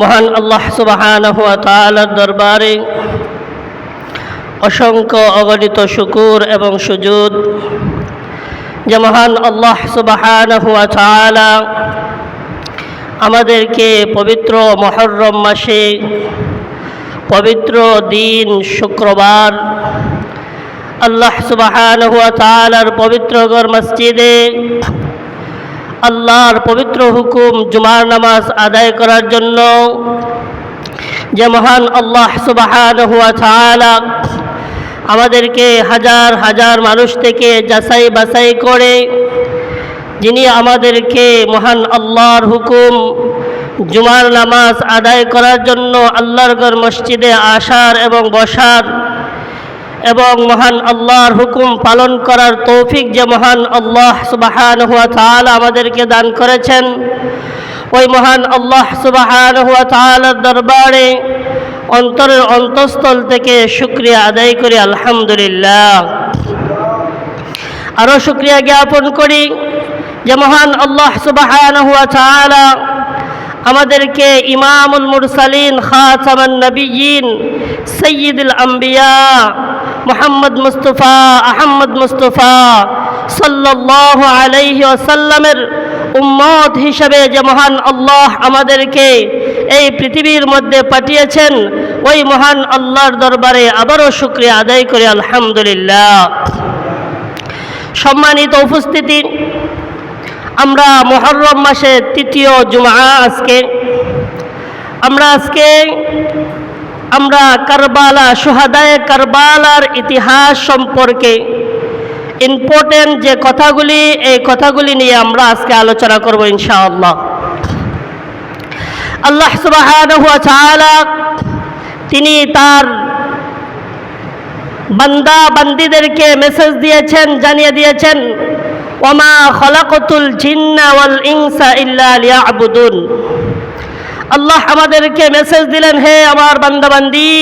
মহান আল্লাহ সুবাহান হুয়া তালার দরবারে অসংখ্য অগণিত শুকুর এবং সুজুদ। যে মহান আল্লাহ সুবাহান হুয়া তালা আমাদেরকে পবিত্র মহরম মাসে পবিত্র দিন শুক্রবার আল্লাহ সুবাহান হুয়া তালার পবিত্র গর মসজিদে আল্লাহর পবিত্র হুকুম জুমার নামাজ আদায় করার জন্য যে মহান আল্লাহ সুবাহান হুয়া তালা আমাদেরকে হাজার হাজার মানুষ থেকে যাচাই বাছাই করে, যিনি আমাদেরকে মহান আল্লাহর হুকুম জুমার নামাজ আদায় করার জন্য আল্লাহর গড় মসজিদে আসার এবং বসার এবং মহান আল্লাহর হুকুম পালন করার তৌফিক যে মহান আল্লাহ সুবাহান হুয়া তাল আমাদেরকে দান করেছেন, ওই মহান আল্লাহ সুবাহান হুয়া তালার দরবারে অন্তরের অন্তঃস্থল থেকে শুক্রিয়া আদায় করি, আলহামদুলিল্লাহ। আরও শুক্রিয়া জ্ঞাপন করি যে মহান আল্লাহ সুবাহান হুয়া তালা আমাদেরকে ইমামুল মুরসালিন, খাতামান নবীন সৈয়দুল আম্বিয়া, মোহাম্মদ মুস্তফা আহম্মদ মুস্তফা সাল্লাহ আলাইহি ওসাল্লামের উম্মত হিসেবে যে মহান আল্লাহ আমাদেরকে এই পৃথিবীর মধ্যে পাঠিয়েছেন, ওই মহান আল্লাহর দরবারে আবারও শুক্রিয়া আদায় করি, আলহামদুলিল্লাহ। সম্মানিত উপস্থিতি আমরা মহরম মাসের তৃতীয় জুমা আজকে। আমরা আজকে, আমরা কারবালা সোহাদায় কারবালার ইতিহাস সম্পর্কে ইম্পর্টেন্ট যে কথাগুলি, এই কথাগুলি নিয়ে আমরা আজকে আলোচনা করব ইনশাআল্লাহ। আল্লাহ সুবাহ তিনি তার বান্দা বান্দিদেরকে মেসেজ দিয়েছেন, জানিয়ে দিয়েছেন ওমা খলাকতুল জিন্না ইনসা ইল্লা আল্লাহ আমাদেরকে মেসেজ দিলেন, হে আমার বান্দাবান্দি,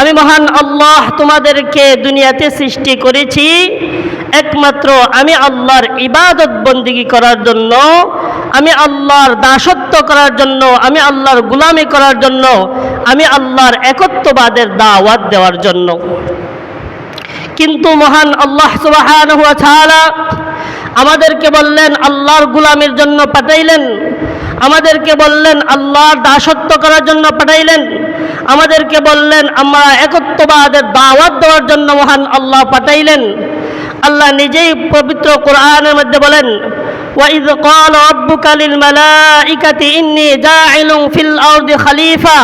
আমি মহান আল্লাহ তোমাদেরকে দুনিয়াতে সৃষ্টি করেছি। একমাত্র আমি আল্লাহর ইবাদত বন্দিগি করার জন্য, আমি আল্লাহর দাসত্ব করার জন্য, আমি আল্লাহর গুলামি করার জন্য, আমি আল্লাহর একত্ববাদের দাওয়াত দেওয়ার জন্য। কিন্তু মহান আল্লাহ ছাড়া আমাদেরকে বললেন আল্লাহর গুলামির জন্য পাঠাইলেন আমাদেরকে বললেন আল্লাহর দাসত্ব করার জন্য পাঠাইলেন আমাদেরকে বললেন আমরা একত্ববাদের দাওয়াত দেওয়ার জন্য মহান আল্লাহ পাঠাইলেন আল্লাহ নিজেই পবিত্র কোরআনের মধ্যে বলেন وإذ قال ربك للملائكة إني جاعل في الأرض خليفة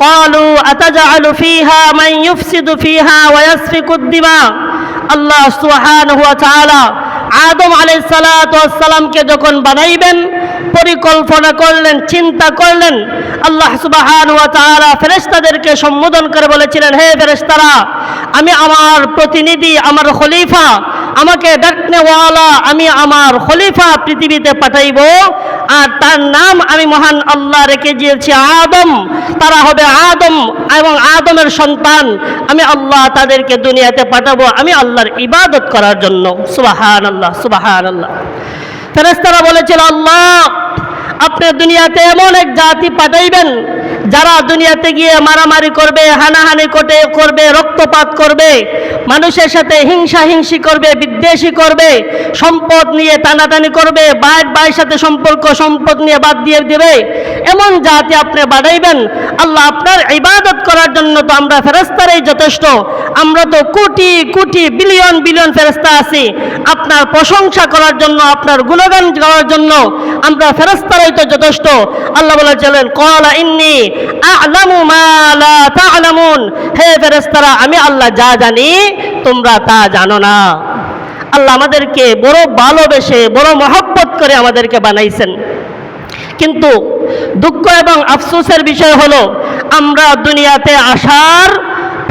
قالوا أتجعل فيها من يفسد فيها ويسفك الدماء আল্লাহ সুবহানাহু ওয়া তাআলা আদম আলাইসালামকে যখন বানাইবেন, পরিকল্পনা করলেন, চিন্তা করলেন, আল্লাহ সুবাহান তারা ফেরেস্তাদেরকে সম্বোধন করে বলেছিলেন, হে ফেরেস্তারা আমি আমার প্রতিনিধি, আমার খলিফা, আমাকে ডাকনেওয়ালা, আমি আমার খলিফা পৃথিবীতে পাঠাইব আর তার নাম আমি মহান আল্লাহ রেখে দিয়েছি আদম। তারা হবে আদম এবং আদমের সন্তান। আমি আল্লাহ তাদেরকে দুনিয়াতে পাঠাবো। আমি আল্লাহর ইবাদত করার জন্য। সুবাহান আল্লাহ সুবাহান আল্লাহ ফেরেস্তারা বলেছিল, আল্লাহ, আপনি দুনিয়াতে এমন এক জাতি পাঠাইবেন যারা দুনিয়াতে গিয়ে মারামারি করবে, হানাহানি কোটে করবে, রক্তপাত করবে, মানুষের সাথে হিংসা হিংসি করবে, বিদ্বেষী করবে, সম্পদ নিয়ে টানাটানি করবে বাইর বাইর সাথে সম্পর্ক, সম্পদ নিয়ে বাদ দিয়ে দেবে, এমন জাতি আপনি বাড়াইবেন আল্লাহ আপনার ইবাদত করার জন্য তো আমরা ফেরস্তারাই যথেষ্ট। আমরা তো কোটি কোটি, বিলিয়ন বিলিয়ন ফেরস্তা আছি। আপনার প্রশংসা করার জন্য, আপনার গুণগান করার জন্য আমরা ফেরস্তারাই তো যথেষ্ট। আল্লাহ বলেছিলেন কলা ইন্নি হে ফেরেশতারা, আমি আল্লাহ যা জানি, তোমরা তা জানো না। আল্লাহ আমাদেরকে বড় ভালোবেসে, বড় মহব্বত করে আমাদেরকে বানাইছেন। কিন্তু দুঃখ এবং আফসোসের বিষয় হলো, আমরা দুনিয়াতে আসার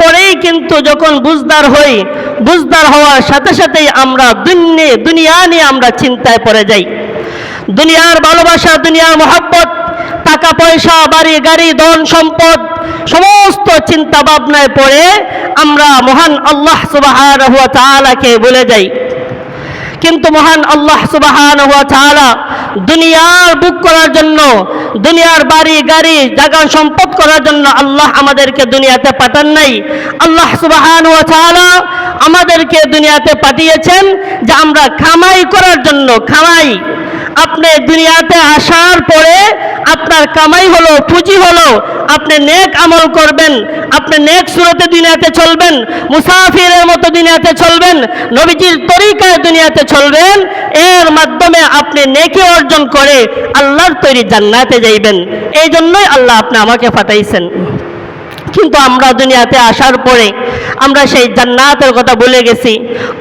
পরেই কিন্তু যখন বুঝদার হই, বুঝদার হওয়ার সাথে সাথেই আমরা দুনিয়া নিয়ে আমরা চিন্তায় পড়ে যাই। দুনিয়ার ভালোবাসা, দুনিয়ার মহাব্বত টাকা পয়সা বাড়ি, গাড়ি, ধন, সম্পদ, সমস্ত চিন্তা ভাবনায় পড়ে আমরা মহান আল্লাহ সুবাহ ভুলে যাই। কিন্তু মহান আল্লাহ সুবাহান দুনিয়ার বুক করার জন্য, দুনিয়ার বাড়ি, গাড়ি, জাগান, সম্পদ করার জন্য আল্লাহ আমাদেরকে দুনিয়াতে পাঠান নাই। আল্লাহ সুবাহান আমাদেরকে দুনিয়াতে পাঠিয়েছেন যে আমরা খামাই করার জন্য খামাই আপনি দুনিয়াতে আসার পরে আপনার কামাই হলো, পুঁজি হলো, আপনি নেক আমল করবেন, আপনি নেক সুরতে দুনিয়াতে চলবেন, মুসাফিরের মতো দুনিয়াতে চলবেন, নবীজির তরিকায় দুনিয়াতে চলবেন, এর মাধ্যমে আপনি নেকি অর্জন করে আল্লাহর তৈরি জান্নাতে যাইবেন। এই জন্যই আল্লাহ আপনি আমাকে পাঠাইছেন। কিন্তু আমরা দুনিয়াতে আসার পরে আমরা সেই জান্নাতের কথা ভুলে গেছি,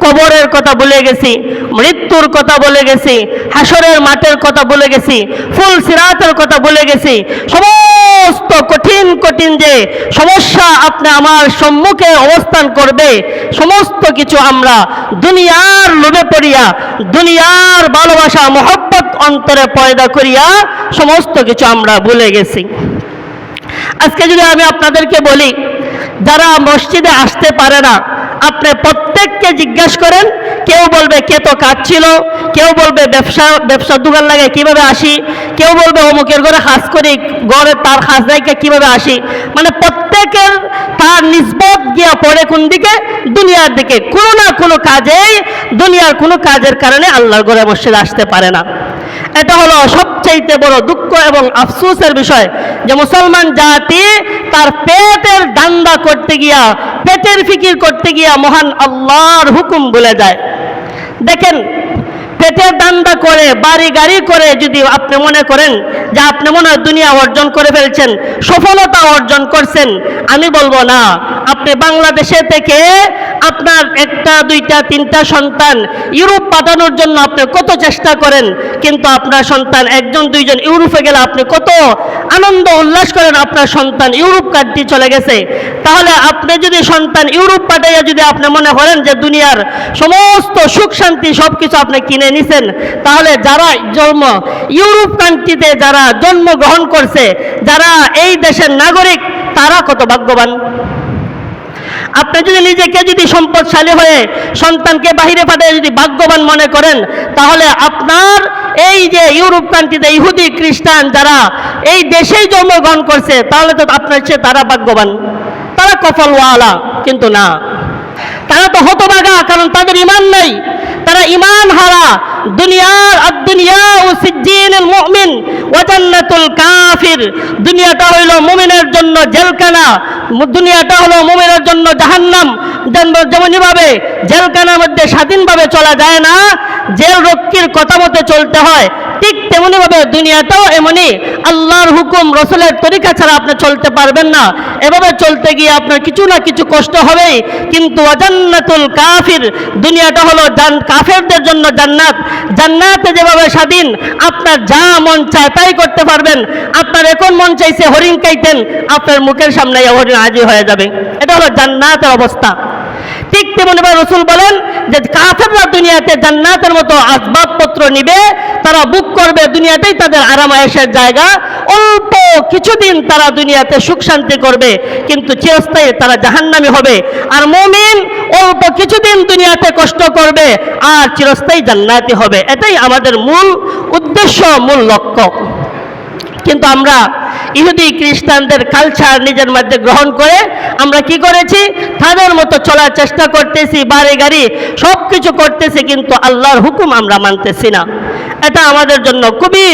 কবরের কথা ভুলে গেছি, মৃত্যুর কথা বলে গেছি, হাসরের মাঠের কথা বলে গেছি, ফুল সিরাতের কথা বলে গেছি, সমস্ত কঠিন কঠিন যে সমস্যা আপনি আমার সম্মুখে অবস্থান করবে, সমস্ত কিছু আমরা দুনিয়ার লোভে পড়িয়া, দুনিয়ার ভালোবাসা, মহব্বত অন্তরে পয়দা করিয়া সমস্ত কিছু আমরা ভুলে গেছি। আজকে যদি আমি আপনাদেরকে বলি, যারা মসজিদে আসতে পারে না, আপনি প্রত্যেককে জিজ্ঞাসা করেন, কেউ বলবে কে তো কাজ ছিল কেউ বলবে ব্যবসা, ব্যবসার দোকান লাগে কীভাবে আসি, কেউ বলবে অমুকের ঘরে হাজ করি, ঘরে তার হাজ রাইকে কীভাবে আসি। মানে প্রত্যেকের তার নিসবত গিয়া পড়ে কোন দিকে? দুনিয়ার দিকে। কোনো না কোনো কাজেই দুনিয়ার কোনো কাজের কারণে আল্লাহর ঘরে মসজিদে আসতে পারে না। এটা হলো সবচাইতে বড় দুঃখ এবং আফসোসের বিষয় যে মুসলমান জাতি তার পেটের দান্দা করতে গিয়া, পেটের ফিকির করতে গিয়া মহান আল্লাহর হুকুম বলে যায়। দেখেন পেটের দান্দা করে, বাড়ি গাড়ি করে যদি আপনি মনে করেন যে আপনি মনে হয় দুনিয়া অর্জন করে ফেলছেন, সফলতা অর্জন করছেন, আমি বলব না। আপনি বাংলাদেশে থেকে আপনার একটা, দুইটা, তিনটা সন্তান ইউরোপ পাঠানোর জন্য আপনি কত চেষ্টা করেন, কিন্তু আপনার সন্তান একজন, দুইজন ইউরোপে গেলে আপনি কত আনন্দ উল্লাস করেন আপনার সন্তান, ইউরোপ কাটতে চলে গেছে। তাহলে আপনি যদি সন্তান ইউরোপ পাঠাইয়া যদি আপনি মনে করেন যে দুনিয়ার সমস্ত সুখ শান্তি সব কিছু আপনি কিনে নিছেন, তাহলে যারা জন্ম ইউরোপ কান্ট্রিতে যারা জন্মগ্রহণ করছে, যারা এই দেশের নাগরিক, তারা কত ভাগ্যবান? আপনি যদি নিজেকে যদি সম্পদশালী হয়ে সন্তানকে বাহিরে পাঠিয়ে যদি ভাগ্যবান মনে করেন, তাহলে আপনার এই যে ইউরোপ কান্ট্রিতে ইহুদি, খ্রিস্টান যারা এই দেশেই জন্মগ্রহণ করছে, তাহলে তো আপনার চেয়ে তারা ভাগ্যবান। তারা কফলওয়ালা কিন্তু না। তারা তো হতবাগা, কারণ তাদের ইমান নেই। তারা ইমান হারা। দুনিয়ার দুনিয়া ও সিজ্জিনুল মুমিন ওয়া জান্নাতুল কাফির। দুনিয়াটা হইল মুমিনের জন্য জেলখানা। দুনিয়াটা হলো মুমিনের জন্য জাহান্নাম। যেমন- যেমনইভাবে জেলখানার মধ্যে স্বাধীনভাবে চলা যায় না, জেল রক্ষীর কথা মতো চলতে হয়। তেমনিভাবে দুনিয়াটাও এমনই আল্লাহর হুকুম, রসুলের তরিকা ছাড়া আপনি চলতে পারবেন না। এভাবে চলতে গিয়ে আপনার কিছু না কিছু কষ্ট হবেই। কিন্তু অজান্নাতুল কাফির, দুনিয়াটা হলো জান, কাফেরদের জন্য জান্নাত। জান্নাতে যেভাবে স্বাধীন, আপনার যা মন চায় তাই করতে পারবেন। আপনার এখন মন চাইছে হরিণ খাইতেন আপনার মুখের সামনে হরিণ হাজির হয়ে যাবে। এটা হলো জান্নাতের অবস্থা। ঠিক তেমনি রসুল বলেন যে কাফেররা দুনিয়াতে জান্নাতের মতো আসবাবপত্র নিবে, তারা বুক করবে দুনিয়াতেই তাদের আরামায়েশের জায়গা। অল্প কিছুদিন তারা দুনিয়াতে সুখ শান্তি করবে, কিন্তু চিরস্থায়ী তারা জাহান্নামি হবে। আর মুমিন অল্প কিছুদিন দুনিয়াতে কষ্ট করবে, আর চিরস্থায়ী জান্নাতি হবে। এটাই আমাদের মূল উদ্দেশ্য, মূল লক্ষ্য। কিন্তু আমরা ইহুদি খ্রিস্টানদের কালচার নিজের মধ্যে গ্রহণ করে, আমরা কি করেছি? তাদের মতো চলার চেষ্টা করতেছি, বাড়ি গাড়ি সব কিছু করতেছি, কিন্তু আল্লাহর হুকুম আমরা মানতেছি না। এটা আমাদের জন্য খুবই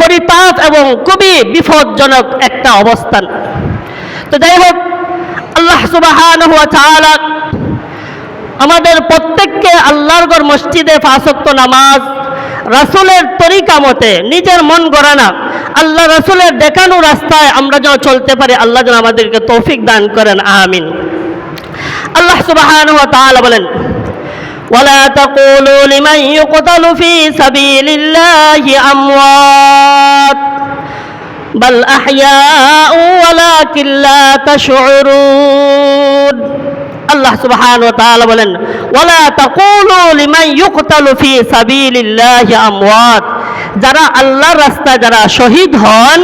পরিতাপ এবং খুবই বিপদজনক একটা অবস্থান। তো যাই হোক, আল্লাহ সুবাহান আমাদের প্রত্যেককে আল্লাহর গড় মসজিদে ফাঁসক্ত নামাজ রাসুলের তরিকা মতে নিজের মন গড়া না আল্লাহ রাসুলের দেখানো রাস্তায় আমরা যেন চলতে পারি আল্লাহ যেন আমাদেরকে তৌফিক দান করেন আমিন আল্লাহ সুবহানাহু ওয়া তাআলা বলেন ولا تقولوا لمن يقتل في سبيل الله أموات بل أحياء ولكن لا تشعرون আল্লাহ সুবহান ওয়া তাআলা বলেন, ওয়ালা তাকুলু লিমান ইউকতালু ফি সাবিলিল্লাহি আমওয়াত। যারা আল্লাহর রাস্তায় যারা শহীদ হন,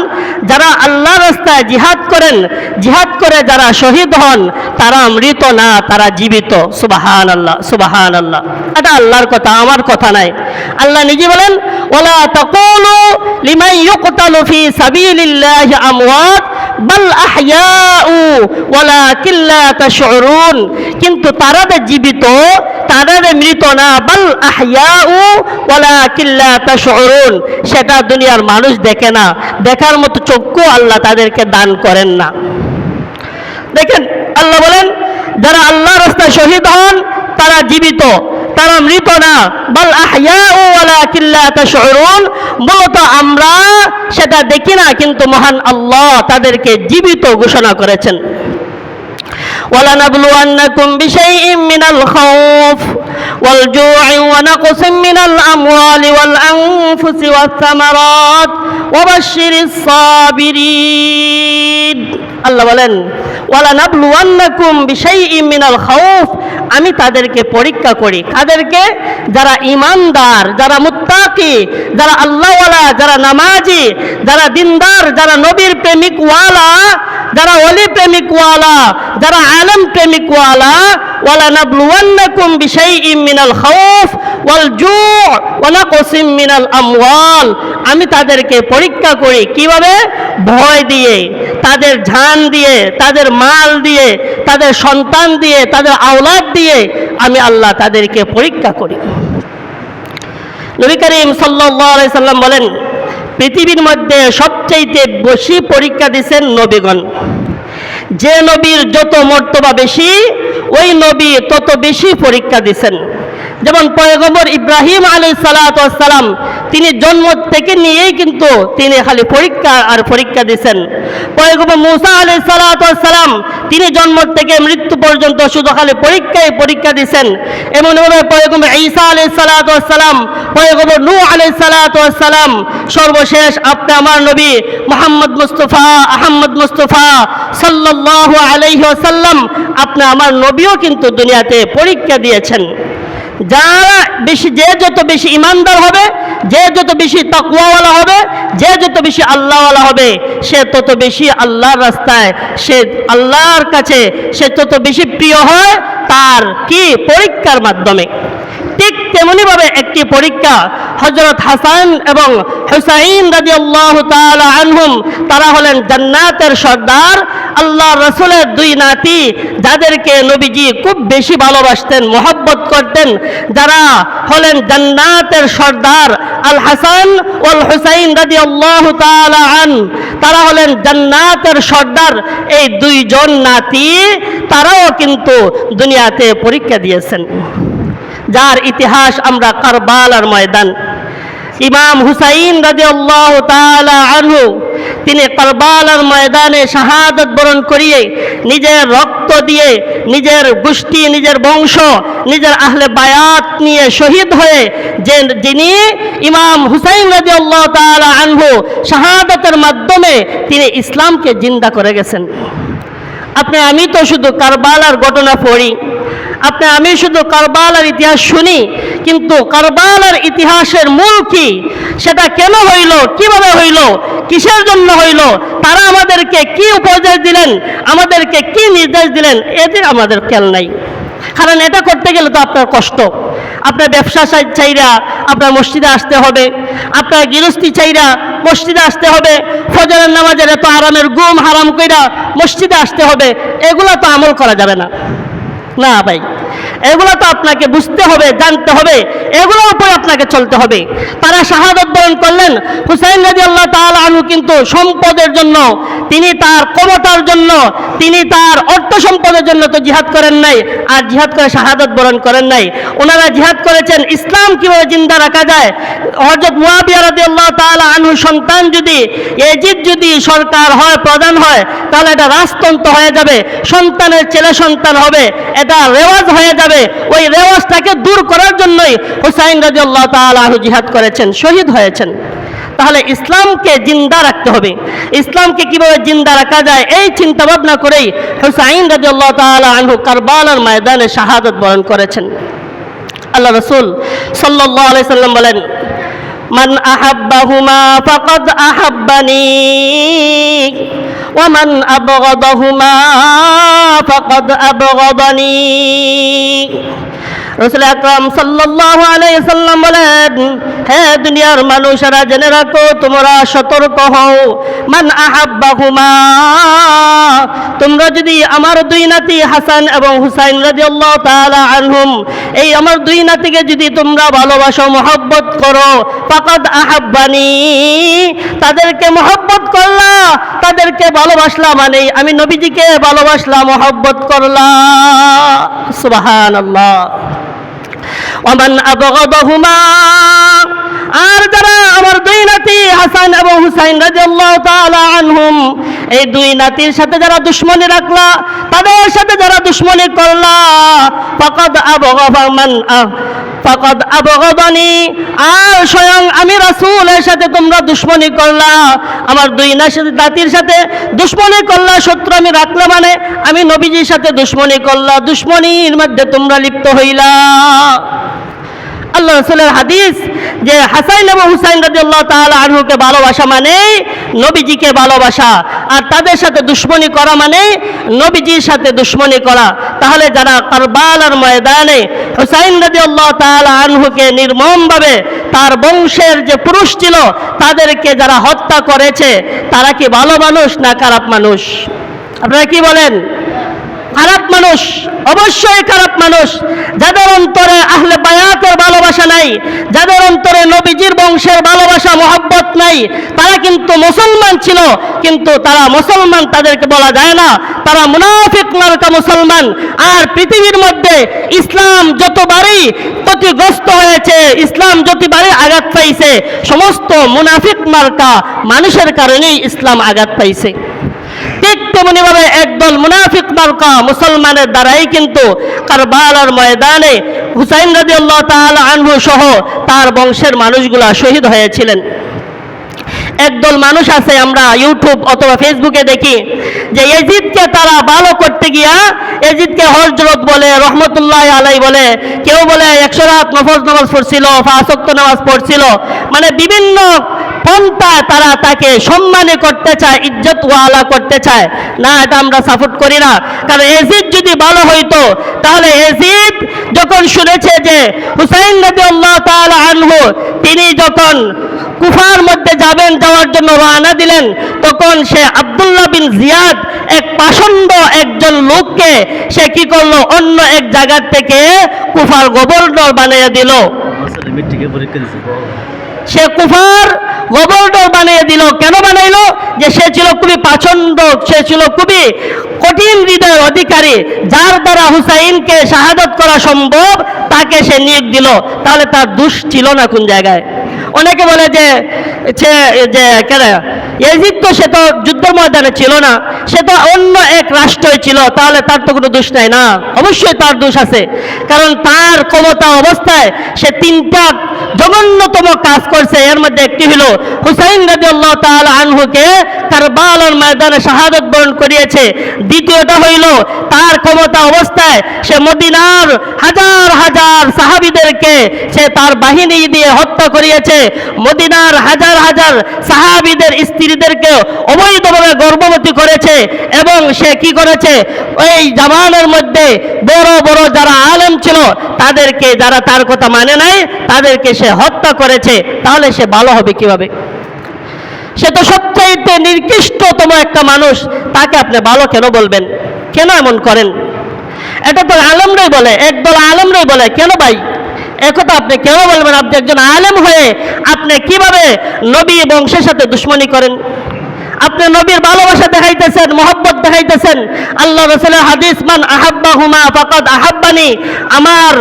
যারা আল্লাহ রাস্তায় জিহাদ করেন, জিহাদ করে যারা শহীদ হন, তারা মৃত না, তারা জীবিত। সুবাহান আল্লাহ সুবাহান আল্লাহ এটা আল্লাহর কথা, আমার কথা নাই। আল্লাহ নিজে বলেন ওলা তাকুলু লিমান ইউকতালু ফি সাবিলিল্লাহি আমওয়াত। বাল আহইয়াউ ওয়ালাকিন লা তাশউরুন। কিন্তু তারা যে জীবিত তারা যে মৃত না। বাল আহইয়াউ ওয়ালাকিন লা তাশউরুন। সেটা দুনিয়ার মানুষ দেখে না। দেখার মতো চক্ষু আল্লাহ তাদেরকে দান করেন না। দেখেন, আল্লাহ বলেন, যারা আল্লাহ রাস্তায় শহীদ হন, তারা জীবিত। তারা মৃত না। বল তাশউরুন। মূলত আমরা সেটা দেখি না, কিন্তু মহান আল্লাহ তাদেরকে জীবিত ঘোষণা করেছেন। ولنبلونكم بشيء من الخوف والجوع ونقص من الأموال والأنفس والثمرات وبشر الصابرين আল্লাহ বলেন ওয়ালানাবলুয়ান্নাকুম বিশাইইম মিনাল খাউফ আমি তাদেরকে পরীক্ষা করি কাদেরকে যারা ইমানদার যারা মুত্তাকি যারা আল্লাহওয়ালা যারা নামাজি যারা দিনদার যারা নবীর প্রেমিকওয়ালা যারা অলি প্রেমিকওয়ালা যারা আলম প্রেমিকওয়ালা ওয়ালানাবলুয়ান্নাকুম বিশাইইম মিনাল খাউফ ওয়াল জু' ওয়া নাকসিম মিনাল আমওয়াল। আমি তাদেরকে পরীক্ষা করি কীভাবে? ভয় দিয়ে, তাদের ঝান দিয়ে, তাদের মাল দিয়ে, তাদের সন্তান দিয়ে, তাদের আওলাদ দিয়ে আমি আল্লাহ তাদেরকে পরীক্ষা করি। নবী করিম সাল্লাল্লাহু আলাইহি সাল্লাম বলেন পৃথিবীর মধ্যে সবচাইতে বেশি পরীক্ষা দিয়েছেন নবীগণ। যে নবীর যত মর্তবা বেশি, ওই নবী তত বেশি পরীক্ষা দিছেন। যেমন পয়গম্বর ইব্রাহিম আলী সালাম তিনি জন্ম থেকে নিয়েই কিন্তু তিনি খালি পরীক্ষা আর পরীক্ষা দিছেন। পয়গম্বর মুসা আলী সালাম, তিনি জন্ম থেকে মৃত্যু পর্যন্ত শুধু খালি পরীক্ষায় পরীক্ষা দিছেন। এমনভাবে পয়গম্বর ঈসা আলী সালাম পয়গম্বর নূ আলী সালাম, সর্বশেষ আপনি আমার নবী মোহাম্মদ মুস্তফা আহম্মদ মুস্তফা সাল্লাল্লাহু আলাইহি ওয়াসাল্লাম, আপনি আমার নবীও কিন্তু দুনিয়াতে পরীক্ষা দিয়েছেন। যারা বেশি, যে যত বেশি ইমানদার হবে, যে যত বেশি তকুয়াওয়ালা হবে, যে যত বেশি আল্লাহওয়ালা হবে, সে তত বেশি আল্লাহর রাস্তায়, সে আল্লাহর কাছে সে তত বেশি প্রিয় হয় তার কি? পরীক্ষার মাধ্যমে। ঠিক তেমনিভাবে একটি পরীক্ষা হজরত হাসান এবং হুসাইন রাজি আল্লাহ আনহুম, তারা হলেন জান্নাতের সর্দার। আল্লাহ রসুলের দুই নাতি, যাদেরকে নবীজি খুব বেশি ভালোবাসতেন, মোহাব্বত করতেন, যারা হলেন জান্নাতের সর্দার। আল হাসান ওল হুসাইন রাজি আল্লাহ আন, তারা হলেন জান্নাতের সর্দার। এই দুইজন নাতি, তারাও কিন্তু দুনিয়াতে পরীক্ষা দিয়েছেন। যার ইতিহাস আমরা কারবালার ময়দান। ইমাম হুসাইন রাজি আল্লাহ আনহু, তিনি কারবালার ময়দানে শাহাদত বরণ করিয়ে নিজের রক্ত দিয়ে, নিজের গোষ্ঠী, নিজের বংশ, নিজের আহলে বায়াত নিয়ে শহীদ হয়ে যে যিনি ইমাম হুসাইন রাজি আল্লাহ তালা আনহু শাহাদতের মাধ্যমে তিনি ইসলামকে জিন্দা করে গেছেন। আপনি, আমি তো শুধু কারবালার ঘটনা পড়ি। আপনি, আমি শুধু কারবালার ইতিহাস শুনি, কিন্তু কারবালার ইতিহাসের মূল কি? সেটা কেন হইল? কীভাবে হইল? কিসের জন্য হইল? তারা আমাদেরকে কি উপদেশ দিলেন? আমাদেরকে কি নির্দেশ দিলেন? এদের আমাদের খেয়াল নাই। কারণ এটা করতে গেলে তো আপনার কষ্ট। আপনার ব্যবসা চাইরা আপনার মসজিদে আসতে হবে। আপনার গৃহস্থী চাইরা মসজিদে আসতে হবে। ফজরের নামাজের এত আরামের গুম হারাম কইরা মসজিদে আসতে হবে। এগুলো তো আমল করা যাবে না। না ভাই। এগুলো তো আপনাকে বুঝতে হবে, জানতে হবে। এগুলোর উপর আপনাকে চলতে হবে। তারা শাহাদত বরণ করলেন। হুসাইন রাজি আল্লাহ তাআলা আনহু কিন্তু সম্পদের জন্য, তিনি তার ক্ষমতার জন্য, তিনি তার অর্থ সম্পদের জন্য তো জিহাদ করেন নাই, আর জিহাদ করে শাহাদত বরণ করেন নাই। ওনারা জিহাদ করেছেন, ইসলাম কীভাবে জিন্দা রাখা যায়? হজরত মুয়াবিয়া রাজি আল্লাহ তাআলা আনু সন্তান যদি, এজিদ যদি সরকার হয়, প্রধান হয়, তাহলে এটা রাজতন্ত্র হয়ে যাবে, সন্তানের ছেলে সন্তান হবে, এটা রেওয়াজ হয়ে যাবে। ওই রেওয়াজটাকে দূর করার জন্যই হুসাইন রাজি আল্লাহ তালু জিহাদ করেছেন, শহীদ হয়েছেন। তাহলে ইসলামকে জিন্দা রাখতে হবে। ইসলামকে কীভাবে জিন্দা রাখা যায়, এই চিন্তা ভাবনা করেই হুসাইন রাজি আল্লাহ তালা আনহু কারবালার ময়দানে শাহাদত বরণ করেছেন। আল্লাহ রসুল সাল্লাহ আলাইসাল্লাম বলেন, মান আহাব্বাহুমা ফাকাদ আহাব্বানি। ওয়ামান আবগাদাহুমা ফাকাদ আবগাদানি রসুল আকরাম সাল্লাল্লাহু আলাইহি সাল্লাম বলেন, হে দুনিয়ার মানুষেরা, জেনে রাখো, তোমরা সতর্ক হও। মান আহাব্বাহুমা, তোমরা যদি আমার দুই নাতি হাসান এবং হুসাইন রাদিয়াল্লাহু তাআলা আনহুম, এই আমার দুই নাতিকে যদি তোমরা ভালোবাসো, মহব্বত করো, ফাকাদ আহাব্বানি, তাদেরকে মহব্বত করলা তাদেরকে ভালোবাসলা মানে আমি নবীজিকে ভালোবাসলা মহব্বত করলা সুবহানাল্লাহ। অমান আবগাদাহুমা আর যারা আমার দুই নাতি হাসান এবং হুসাইন রাদিয়াল্লাহু তাআলা আনহুম, এই দুই নাতির সাথে যারা দুশ্মনী রাখলা, তাদের সাথে যারা দুশ্মনী করলা, ফাকাদ আবগাদা মান ফাকাদ আবগাদানি, আর স্বয়ং আমি রাসূলের সাথে তোমরা দুশ্মনী করলা। আমার দুই নাতির সাথে দুশ্মনী করলা, শত্রু আমি রাখলা মানে আমি নবীজির সাথে দুশ্মনী করলা, দুশ্মনীর মধ্যে তোমরা লিপ্ত হইলা। আল্লাহ রসুলের হাদিস যে হাসাইন এবং হুসাইন রাজি আল্লাহ তাআলা আনহুকে ভালোবাসা মানে নবীজিকে ভালোবাসা, আর তাদের সাথে দুশ্মনী করা মানে নবীজির সাথে দুশ্মনী করা। তাহলে যারা কারবালার ময়দানে হুসাইন রাজি আল্লাহ তাআলা আনহুকে নির্মমভাবে তার বংশের যে পুরুষ ছিল, তাদেরকে যারা হত্যা করেছে, তারা কি ভালো মানুষ না খারাপ মানুষ? আপনারা কি বলেন? খারাপ মানুষ, অবশ্যই খারাপ মানুষ। যাদের অন্তরে আহলে বায়াতের ভালোবাসা নাই, যাদের অন্তরে নবীজির বংশের ভালোবাসা, মহব্বত নাই, তারা কিন্তু মুসলমান ছিল, কিন্তু তারা মুসলমান তাদেরকে বলা যায় না। তারা মুনাফিক মার্কা মুসলমান। আর পৃথিবীর মধ্যে ইসলাম যতবারই ক্ষতিগ্রস্ত হয়েছে, ইসলাম যতবারই আঘাত পাইছে, সমস্ত মুনাফিক মার্কা মানুষের কারণেই ইসলাম আঘাত পাইছে। ঠিক তেমনি ভাবে একদল মুনাফিক মার্কা মুসলমানের দ্বারাই কিন্তু কারবালার ময়দানে হুসাইন রাজি আল্লাহ তাআলা আনহু সহ তার বংশের মানুষগুলা শহীদ হয়েছিলেন। একদল মানুষ আছে আমরা ইউটিউব অথবা ফেসবুকে দেখি যে এজিদকে তারা ভালো করতে গিয়া এজিদকে হজরত বলে, রহমতুল্লাহ আলাই বলে, কেউ বলে একশো রাত নফজ নামাজ পড়ছিল ফাঁসক্ত নামাজ পড়ছিল। মানে বিভিন্ন পন্থায় তারা তাকে সম্মানী করতে চায় ইজ্জত ওয়ালা করতে চায়। না এটা আমরা সাপোর্ট করি না। কারণ এজিদ যদি ভালো হইতো তাহলে এজিদ যখন শুনেছে যে হুসাইন নবী আল্লাহ তাআলা আনহু তিনি যখন কুফার মধ্যে যাবেন যাওয়ার জন্য রওনা দিলেন তখন সে আব্দুল্লাহ বিন জিয়াদ এক পাষণ্ড একজন লোককে সে কি করল? অন্য এক জায়গার থেকে কুফার গভর্নর বানিয়ে দিল। সে কুফার গভর্নর বানিয়ে দিল। কেন বানাইলো? যে সে ছিল খুবই পাচন্ড সে ছিল খুবই কঠিন হৃদয়ের অধিকারী। যার দ্বারা হুসাইনকে শাহাদত করা সম্ভব, তাকে সে নিয়োগ দিল। তাহলে তার দুষ ছিল না কোন জায়গায়? অনেকে বলে যে যে কেন তো সে তো যুদ্ধের ময়দানে ছিল না, সে তো অন্য এক রাষ্ট্রই ছিল, তাহলে তার তো কোনো দোষ নাই না? অবশ্যই তার দোষ আছে। কারণ তার ক্ষমতা অবস্থায় সে তিনটা জঘন্যতম কাজ করছে। এর মধ্যে একটি হলো, হুসাইন রাজি তাআলা আনহুকে কারবালার ময়দানে শাহাদত বরণ করিয়েছে। দ্বিতীয়টা হইল, তার ক্ষমতা অবস্থায় সে মদিনার হাজার হাজার সাহাবিদেরকে সে তার বাহিনী দিয়ে হত্যা করিয়েছে। মদিনার হাজার হাজার সাহাবিদের স্ত্রীদেরকে অবৈধভাবে গর্ভবতী করেছে এবং সে কি করেছে? ওই জামানের মধ্যে বড় বড় যারা আলেম ছিল, তাদেরকে যারা তার কথা মানে নাই, তাদেরকে সে হত্যা করেছে। তাহলে সে ভালো হবে কীভাবে? সে তো সবচাইতে নির্কৃষ্টতম একটা মানুষ, তাকে আপনি ভালো কেন বলবেন? কেন এমন করেন? এটা তো আলমরাই বলে, একদল আলমরাই বলে, কেন ভাই? একথা আপনি কেন বলবেন? আপনি একজন আলেম হয়ে আপনি কীভাবে নবী বংশের সাথে দুশ্মনী করেন? আপনি নবীর ভালোবাসা দেখাইতেছেন, মোহব্বত দেখাইতেছেন। আল্লাহ রসুলের হাদিস, মান আহাব্বা হুমা ফাকাদ আহাব্বানি। আমার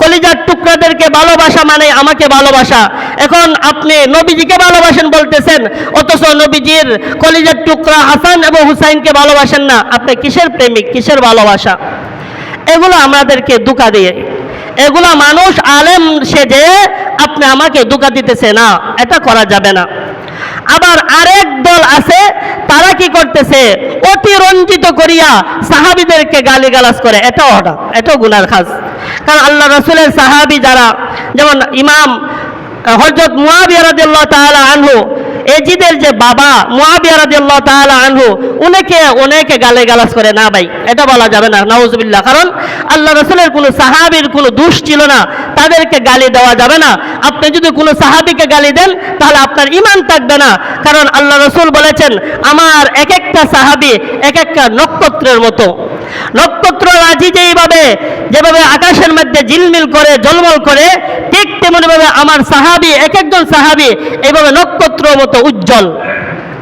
কলিজার টুকরাদেরকে ভালোবাসা মানে আমাকে ভালোবাসা। এখন আপনি নবীজিকে ভালোবাসেন বলতেছেন, অথচ নবীজির কলিজার টুকরা হাসান এবং হুসাইনকে ভালোবাসেন না। আপনি কিসের প্রেমিক? কিসের ভালোবাসা? এগুলো আমাদেরকে দুকা দিয়ে এগুলা মানুষ আলেম সেজে আপনি আমাকে দুকা দিতেছে না, এটা করা যাবে না। আবার আরেক দল আছে, তারা কি করতেছে? অতিরঞ্জিত করিয়া সাহাবিদেরকে গালিগালাজ করে। এটাও হঠাৎ, এটাও গুনার খাস। কারণ আল্লাহ রসুলের সাহাবি যারা, যেমন ইমাম হজরত মুয়াবিয়া রাদিয়াল্লাহু তাআলা আনহু এজিদের যে বাবা মুয়াবিয়া রাদিয়াল্লাহু তাআলা আনহু, উনাকে অনেকে গালে গালাজ করে, না ভাই, এটা বলা যাবে না, নাউজুবিল্লাহ। কারণ আল্লাহ রাসূলের কোনো সাহাবীর কোনো দোষ ছিল না, তাদেরকে গালি দেওয়া যাবে না। আপনি যদি কোনো সাহাবীকে গালি দেন, তাহলে আপনার ঈমান থাকবে না। কারণ আল্লাহ রসুল বলেছেন, আমার এক একটা সাহাবি এক একটা নক্ষত্রের মতো। নক্ষত্র রাজি যেইভাবে, যেভাবে আকাশের মধ্যে ঝিলমিল করে জলমল করে, ঠিক তেমনিভাবে আমার সাহাবি এক একজন সাহাবি এইভাবে নক্ষত্র মতো উজ্জ্বল।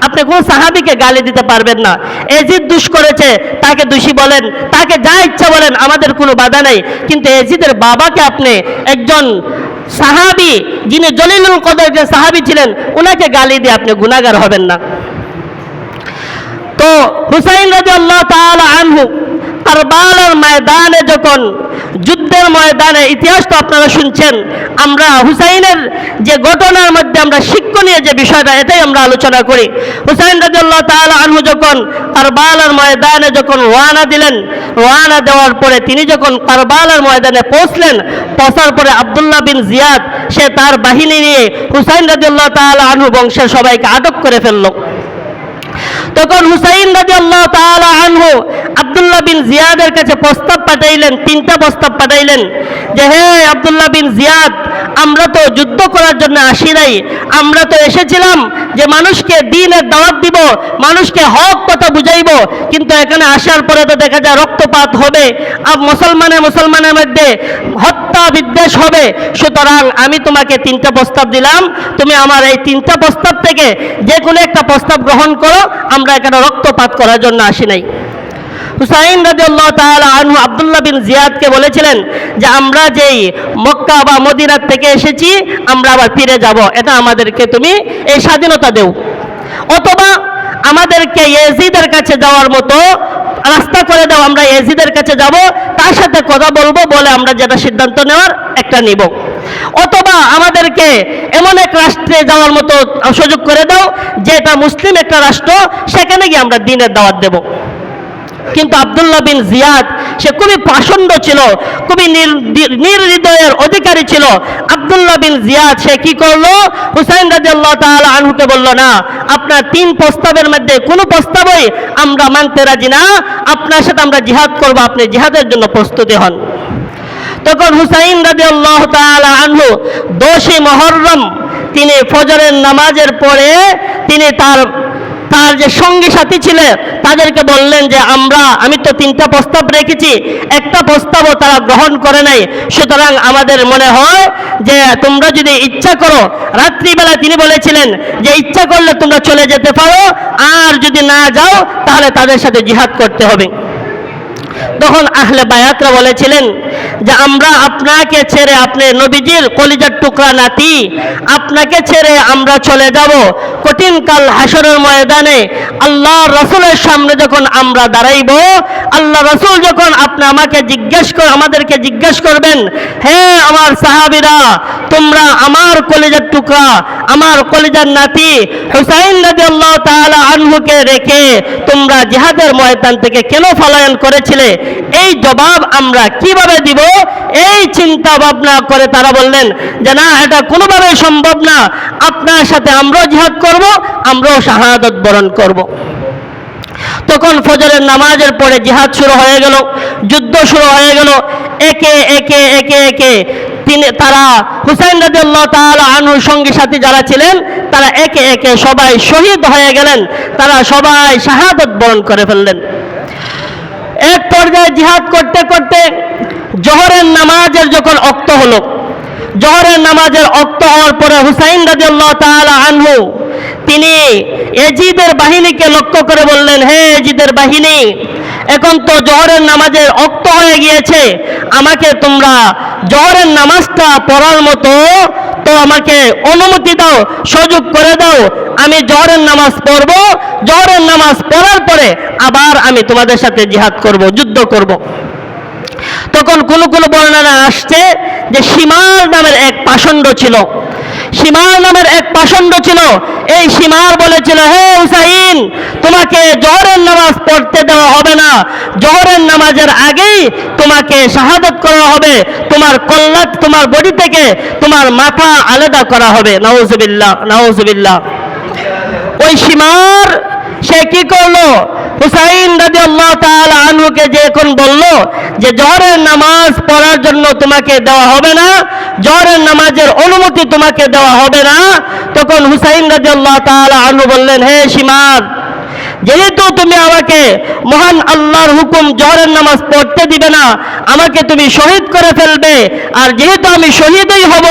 আপনি কোন সাহাবিকে গালি দিতে পারবেন না। এজিদ দুষ করেছে, তাকে দোষী বলেন, তাকে যা ইচ্ছা বলেন, আমাদের কোনো বাধা নেই। কিন্তু এজিদের বাবাকে আপনি একজন সাহাবি, যিনি জলিলুল কদর যে সাহাবি ছিলেন ওনাকে গালি দিয়ে আপনি গুণাগার হবেন না। তো হুসাইন রাজি আল্লাহ তাআলা আনহু কারবালার ময়দানে যখন যুদ্ধের ময়দানে ইতিহাস তো আপনারা শুনছেন, আমরা হুসাইনের যে ঘটনার মধ্যে আমরা শিক্ষণীয় যে বিষয়টা, এটাই আমরা আলোচনা করি। হুসাইন রাজি আল্লাহ তাআলা আনহু যখন কারবালার ময়দানে যখন রওয়ানা দিলেন রওয়ানা দেওয়ার পরে তিনি যখন কারবালার ময়দানে পৌঁছলেন, পৌঁছার পরে আব্দুল্লাহ বিন জিয়াদ, সে তার বাহিনী নিয়ে হুসাইন রাজি আল্লাহ তাআলা আনহু বংশের সবাইকে আটক করে ফেলল। তখন হুসাইন রাজি আল্লাহ আনহু আবদুল্লাহ বিন জিয়াদের কাছে প্রস্তাব পাঠাইলেন, তিনটা প্রস্তাব পাঠাইলেন যে, হে আবদুল্লাহ বিন জিয়াদ আমরা তো যুদ্ধ করার জন্য আসি নাই। আমরা তো এসেছিলাম যে মানুষকে দিনের দাওয়াত দিব, মানুষকে হক কথা বুঝাইব। কিন্তু এখানে আসার পরে তো দেখা যায় রক্তপাত হবে, আর মুসলমানে মুসলমানের মধ্যে হত্যা বিদ্বেষ হবে। সুতরাং আমি তোমাকে তিনটা প্রস্তাব দিলাম। তুমি আমার এই তিনটা প্রস্তাব থেকে যে কোনো একটা প্রস্তাব গ্রহণ করো। আমরা এখানে রক্তপাত করার জন্য আসি নাই। হুসাইন রাদিয়াল্লাহ তাআলা আনহু আব্দুল্লাহ বিন জিয়াদকে বলেছিলেন যে, আমরা যেই মক্কা বা মদিনার থেকে এসেছি, আমরা আবার ফিরে যাব। এটা আমাদেরকে তুমি এই স্বাধীনতা দেও। অথবা আমাদেরকে এজিদের কাছে যাওয়ার মতো রাস্তা করে দাও, আমরা এজিদের কাছে যাব, তার সাথে কথা বলব, বলে আমরা যেটা সিদ্ধান্ত নেওয়ার একটা নিব। অথবা আমাদেরকে এমন এক রাষ্ট্রে যাওয়ার মতো সুযোগ করে দাও, যেটা মুসলিম একটা রাষ্ট্র, সেখানে গিয়ে আমরা দিনের দাওয়াত দেবো। কিন্তু আব্দুল্লাহ বিন জিয়াদ, সে খুবই পাষণ্ড ছিল, খুবই নির্হৃদয়ের অধিকারী ছিল। আব্দুল্লাহ বিন জিয়াদ, সে কি করল? হুসাইন রাজি আল্লাহ তাআলা আনহুকে বলল, না, আপনার তিন প্রস্তাবের মধ্যে কোনো প্রস্তাবই আমরা মানতে রাজি না। আপনার সাথে আমরা জিহাদ করব, আপনি জিহাদের জন্য প্রস্তুতি হন। তখন হুসাইন রাজি আল্লাহ তাআলা আনহু দোষী মহরম, তিনি ফজরের নামাজের পরে তিনি তার তার যে সঙ্গী সাথী ছিলেন তাদেরকে বললেন যে, আমরা, আমি তো তিনটা প্রস্তাব রেখেছি। একটা প্রস্তাবও তারা গ্রহণ করে নাই। সুতরাং আমাদের মনে হয় যে, তোমরা যদি ইচ্ছা করো, রাত্রিবেলা তিনি বলেছিলেন যে, ইচ্ছা করলে তোমরা চলে যেতে পারো। আর যদি না যাও, তাহলে তাদের সাথে জিহাদ করতে হবে। তখন আহলে বায়াতরা বলেছিলেন যে আমরা আপনাকে ছেড়ে আপনি নবীজির কলিজার টুকরা নাতি, আপনাকে ছেড়ে আমরা চলে যাব। কঠিন কাল হাসরের ময়দানে আল্লাহ রসুলের সামনে যখন আমরা দাঁড়াইব, আল্লাহ রসুল যখন আপনি আমাকে জিজ্ঞেস কর, আমাদেরকে জিজ্ঞেস করবেন, হে আমার সাহাবিরা, তোমরা আমার কলিজার টুকরা, আমার কলিজার নাতি হুসাইন রাজি আল্লাহ তাআলা আনহুকে রেখে তোমরা জিহাদের ময়দান থেকে কেন পলায়ন করেছিলে? এই জবাব আমরা কীভাবে দিব। এই চিন্তা ভাবনা করে তারা বললেন যে, না, এটা কোনোভাবেই সম্ভব না। আপনার সাথে আমরাও জিহাদ করব, আমরাও শাহাদত বরণ করব। তখন ফজরের নামাজের পরে জিহাদ শুরু হয়ে গেল, যুদ্ধ শুরু হয়ে গেল। একে একে একে একে তিনি, তারা হুসাইন রাদিয়াল্লাহু তাআলা আনহুর সঙ্গী সাথী যারা ছিলেন, তারা একে একে সবাই শহীদ হয়ে গেলেন। তারা সবাই শাহাদত বরণ করে ফেললেন। এক পর্যায়ে জিহাদ করতে করতে জহরের নামাজের যখন অক্ত হলো, জহরের নামাজের অক্ত হওয়ার পরে হুসাইন রাদিয়াল্লাহু তাআলা আনহু, তিনি এজিদের বাহিনীকে লক্ষ্য করে বললেন, হে এজিদের বাহিনী, এখন তো জহরের নামাজের অক্ত হয়ে গিয়েছে, আমাকে তোমরা জহরের নামাজটা পড়ার মতো তো আমাকে, অনুমতি দাও, সুযোগ করে দাও। আমি জহরের নামাজ পড়ব। জহরের নামাজ পড়ার পরে আবার আমি তোমাদের সাথে জিহাদ করব, যুদ্ধ করব। তখন কোন কোন বর্ণনা আসছে যে সীমার নামের এক পাষণ্ড ছিল। সীমার নামের এক পাষণ্ড ছিল। এই সীমার বলেছিল, হে হুসাইন, তোমাকে জহরের নামাজ পড়তে দেওয়া হবে না। জোহরের নামাজের আগেই তোমাকে শাহাদত করা হবে। তোমার কল্যাণ তোমার বডি থেকে তোমার মাথা আলাদা করা হবে। নাউজুবিল্লাহ নাউজুবিল্লাহ। ওই সীমার সে কি করল? হুসাইন রাজি আল্লাহ তাআলা আনহুকে যে এখন বলল যে জহরের নামাজ পড়ার জন্য তোমাকে দেওয়া হবে না, জহরের নামাজের অনুমতি তোমাকে দেওয়া হবে না, তখন হুসাইন রাজি আল্লাহ তাআলা আনহু বললেন, হে সীমার, যেহেতু তুমি আমাকে মহান আল্লাহর হুকুম জহরের নামাজ পড়তে দিবে না, আমাকে তুমি শহীদ করে ফেলবে, আর যেহেতু আমি শহীদই হব,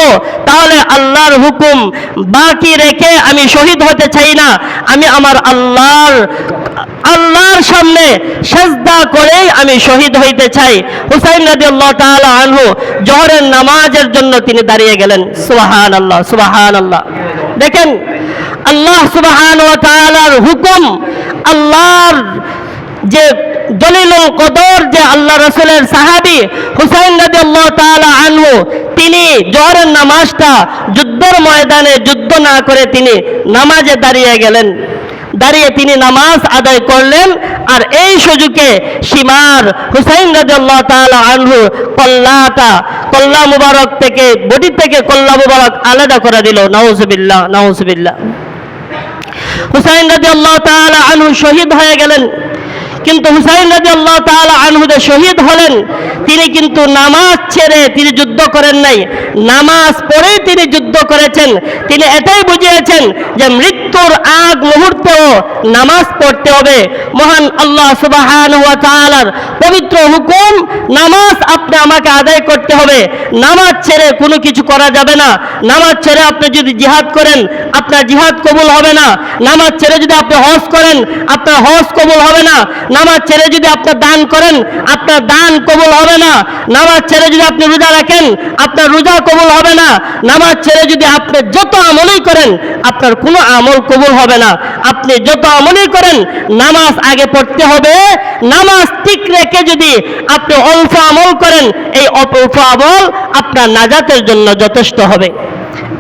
তাহলে আল্লাহর হুকুম বাকি রেখে আমি শহীদ হতে চাই না, আমি আমার আল্লাহর আল্লাহর সামনে সেজদা করেই আমি শহীদ হইতে চাই। হুসাইন রাজি আল্লাহ তাআলা আনহু জহরের নামাজের জন্য তিনি দাঁড়িয়ে গেলেন। সুবাহান আল্লাহ সুবাহান আল্লাহ দেখেন, আল্লাহ সুবাহান ওয়া তাআলার হুকুম, আল্লাহর যে দলিলুল কদর, যে আল্লাহ রসুলের সাহাবি হুসাইন রাজি আল্লাহ তাআলা আনহু, তিনি জহরের নামাজটা যুদ্ধের ময়দানে যুদ্ধ না করে তিনি নামাজে দাঁড়িয়ে গেলেন। দাঁড়িয়ে তিনি নামাজ আদায় করলেন। আর এই সুযোগে সীমার হুসাইন রাজিয়াল্লাহ তাআলা আনহু কল্লাটা, কল্লা মুবারক থেকে, বডি থেকে কল্লা মুবারক আলাদা করে দিল। নাউজুবিল্লাহ নাউজুবিল্লাহ। হুসাইন রাজিয়াল্লাহ তাআলা আনহু শহীদ হয়ে গেলেন। কিন্তু হুসাইন রাজি আল্লাহ তাআলা আনহুদে শহীদ হলেন, তিনি কিন্তু নামাজ ছেড়ে তিনি যুদ্ধ করেন নাই। নামাজ পড়েই তিনি যুদ্ধ করেছেন। তিনি এটাই বুঝিয়েছেন যে মৃত্যুর আগ মুহূর্তেও নামাজ পড়তে হবে। মহান আল্লাহ সুবহানাহু ওয়া পবিত্র হুকুম, নামাজ আপনি আমাকে আদায় করতে হবে। নামাজ ছেড়ে কোনো কিছু করা যাবে না। নামাজ ছেড়ে আপনি যদি জিহাদ করেন, আপনার জিহাদ কবুল হবে না। নামাজ ছেড়ে যদি আপনি হজ করেন, আপনার হজ কবুল হবে না। নামাজ ছেড়ে যদি আপনি দান করেন, আপনার দান কবুল হবে না। নামাজ ছেড়ে যদি আপনি রোজা রাখেন, আপনার রোজা কবুল হবে না। নামাজ ছেড়ে যদি আপনি যত আমলই করেন, আপনার কোনো আমল কবুল হবে না। আপনি যত আমলই করেন, নামাজ আগে পড়তে হবে। নামাজ ঠিক রেখে যদি আপনি অল্প আমল করেন, এই অল্প আমল আপনার নাজাতের জন্য যথেষ্ট হবে।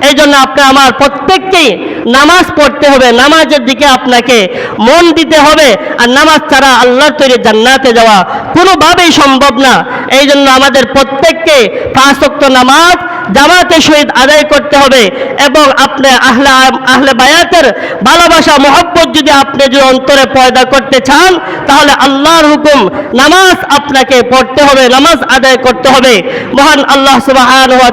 এই জন্য আপনি আমার প্রত্যেককেই নামাজ পড়তে হবে। নামাজের দিকে আপনাকে মন দিতে হবে। আর নামাজ ছাড়া আল্লাহর তৈরি জান্নাতে যাওয়া কোনোভাবেই সম্ভব না। এই জন্য আমাদের প্রত্যেককে পাঁচক্ত নামাজ জামাতে সহিত আদায় করতে হবে এবং আপনি আহলে আহলে বায়াতের ভালোবাসা, মহব্বত যদি আপনি যদি অন্তরে পয়দা করতে চান, তাহলে আল্লাহর হুকুম নামাজ আপনাকে পড়তে হবে, নামাজ আদায় করতে হবে। মহান আল্লাহ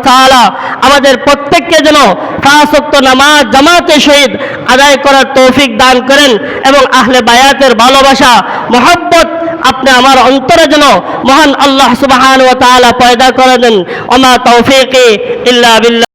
তাআলা আমাদের প্রত্যেককে যেন পাঁচক্ত নামাজ জামাতে সহিত আদায় করার তৌফিক দান করেন এবং আহলে বায়াতের ভালোবাসা, মহব্বত আপনি আমার অন্তরে যেন মহান আল্লাহ সুবাহ পয়দা করে দেন। ওমা তৌফিকে ইল্লা বিল্লাহ।